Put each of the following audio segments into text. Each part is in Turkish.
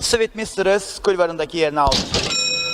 Sweet Mistress kulvarındaki yerini aldı.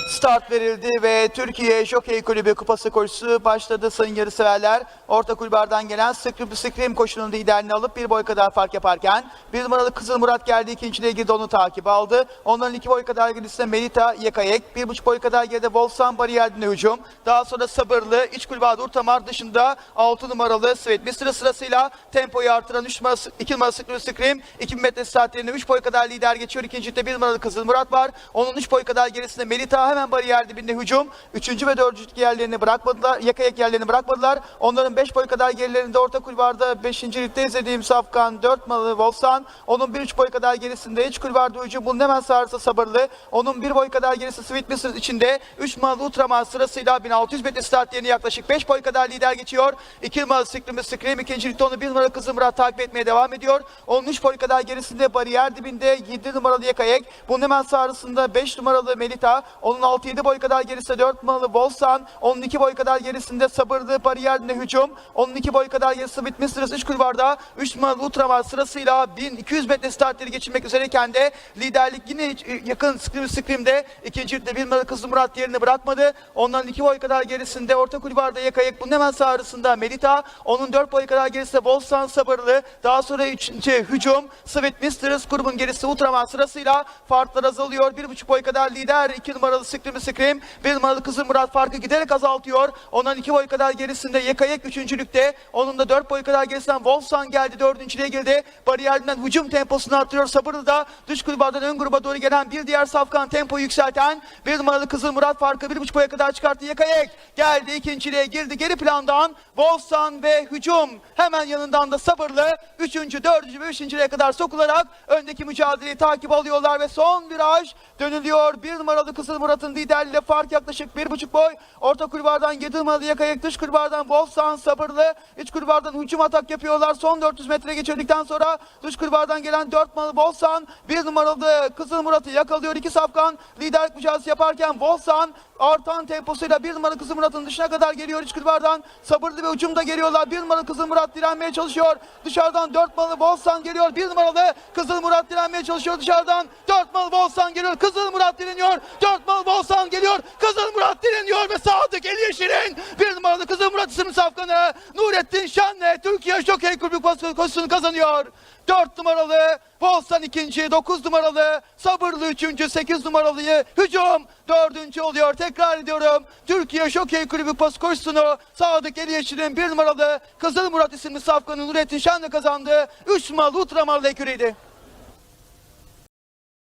Start verildi ve Türkiye Jockey Kulübü Kupası koşusu başladı sayın yarışseverler. Orta kulvardan gelen Scream Scream koşunun liderini alıp bir boy kadar fark yaparken bir numaralı Kızıl Murat geldi ikinciliğe girdi onu takip aldı. Onların iki boy kadar gerisinde Melita Yakayek, bir buçuk boy kadar geride Volsan Bariyer'dine hücum. Daha sonra sabırlı iç kulvarda Urtamar dışında 6 numaralı Sweet Mistress sırasıyla tempoyu artıran 3 numarası 2 numaralı Scream Scream 2000 metre saatlerinde 3 boy kadar lider geçiyor. İkincilikte bir numaralı Kızıl Murat var. Onun 3 boy kadar gerisinde Melita hemen bariyer dibinde hücum. Üçüncü ve dördüncü yerlerini bırakmadılar. Yakayak yerlerini bırakmadılar. Onların 5 boy kadar gerilerinde orta kulvarda 5. ligde izlediğim Safkan 4 numaralı Volsan. Onun 1-3 boy kadar gerisinde iç kulvarda hücum. Bunun hemen sağırsa sabırlı. Onun 1 boy kadar gerisi Sweet Mistress içinde. 3 numaralı Ultraman sırasıyla 1600 metre start yerine yaklaşık 5 boy kadar lider geçiyor. 2 numaralı Scream Scream ikinci ligde onu 1 numaralı Kızıl Murat takip etmeye devam ediyor. Onun 3 boy kadar gerisinde bariyer dibinde 7 numaralı Yakayek. Bunun hemen sağrısında 5 numaralı Melita. Onun 6-7 boy kadar gerisinde 4 numaralı Volsan. Onun 2 boy kadar gerisinde sabırlı bariyer dibinde hücum. Onun 2 boy kadar gerisi Sweet Mistress 3 kulvarda 3 numaralı Ultraman sırasıyla 1200 metre startleri geçirmek üzereyken de liderlik yine hiç- yakın Scream Scream'de ikinci ligde 1 numaralı Kızıl Murat yerini bırakmadı. Ondan 2 boy kadar gerisinde orta kulvarda Yakayek. Bunun hemen sağrısında Melita. Onun 4 boy kadar gerisinde Volsan sabırlı. Daha sonra 3. hücum. Sweet Mistress grubun gerisi Ultraman sırasıyla farklar azalıyor. 1,5 boy kadar lider 2 numaralı Scream. 1 numaralı Kızıl Murat farkı giderek azaltıyor. Ondan 2 boy kadar gerisinde Yakayek üçüncülükte. Onun da 4 boy kadar gerisinden Volsan geldi. Dördüncülüğe girdi. Bariyerden hücum temposunu artırıyor. Sabırlı da dış kulvardan ön gruba doğru gelen bir diğer safkan tempoyu yükselten 1 numaralı Kızıl Murat farkı 1,5 boya kadar çıkarttı. Yakayek geldi ikinciliğe girdi. Geri plandan Volsan ve hücum hemen yanından da sabırlı. Üçüncü, dördüncü ve beşinciliğe kadar sokularak öndeki mücadeleyi takip alıyorlar ve son viraj dönülüyor. Bir numaralı Kızıl Murat'ın liderliğiyle fark yaklaşık bir buçuk boy. Orta kulvardan yedi numaralı Yakayek, dış kulvardan Volsan sabırlı. İç kulvardan hücum atak yapıyorlar. Son 400 metre geçirdikten sonra dış kulvardan gelen 4 numaralı Volsan bir numaralı Kızıl Murat'ı yakalıyor. İki safkan liderlik mücadelesi yaparken Volsan artan temposuyla bir numaralı Kızıl Murat'ın dışına kadar geliyor iç kulvardan. Sabırlı ve hücumda geliyorlar. Bir numaralı Kızıl Murat direnmeye çalışıyor. Dışarıdan 4 numaralı Volsan geliyor. Bir numaralı Kızıl Murat direnmeye çalışıyor dışarıdan. 4 numaralı Volsan geliyor. Kızıl Murat direniyor. 4 numaralı Volsan geliyor. Kızıl Murat direniyor ve Sadık El Yeşil'in bir numaralı Kızıl Murat isimli safkanı Nurettin Şen'le Türkiye Jockey Kulübü koşusunu kazanıyor. 4 numaralı Volsan ikinci, 9 numaralı Sabırlı üçüncü, 8 numaralıyı hücum dördüncü oluyor. Tekrar ediyorum. Türkiye Jockey Kulübü pas koşusunu Sadık El Yeşil'in bir numaralı Kızıl Murat isimli safkanı Nurettin Şen'le kazandı. 3 numaralı Ultramarlı eküriydi.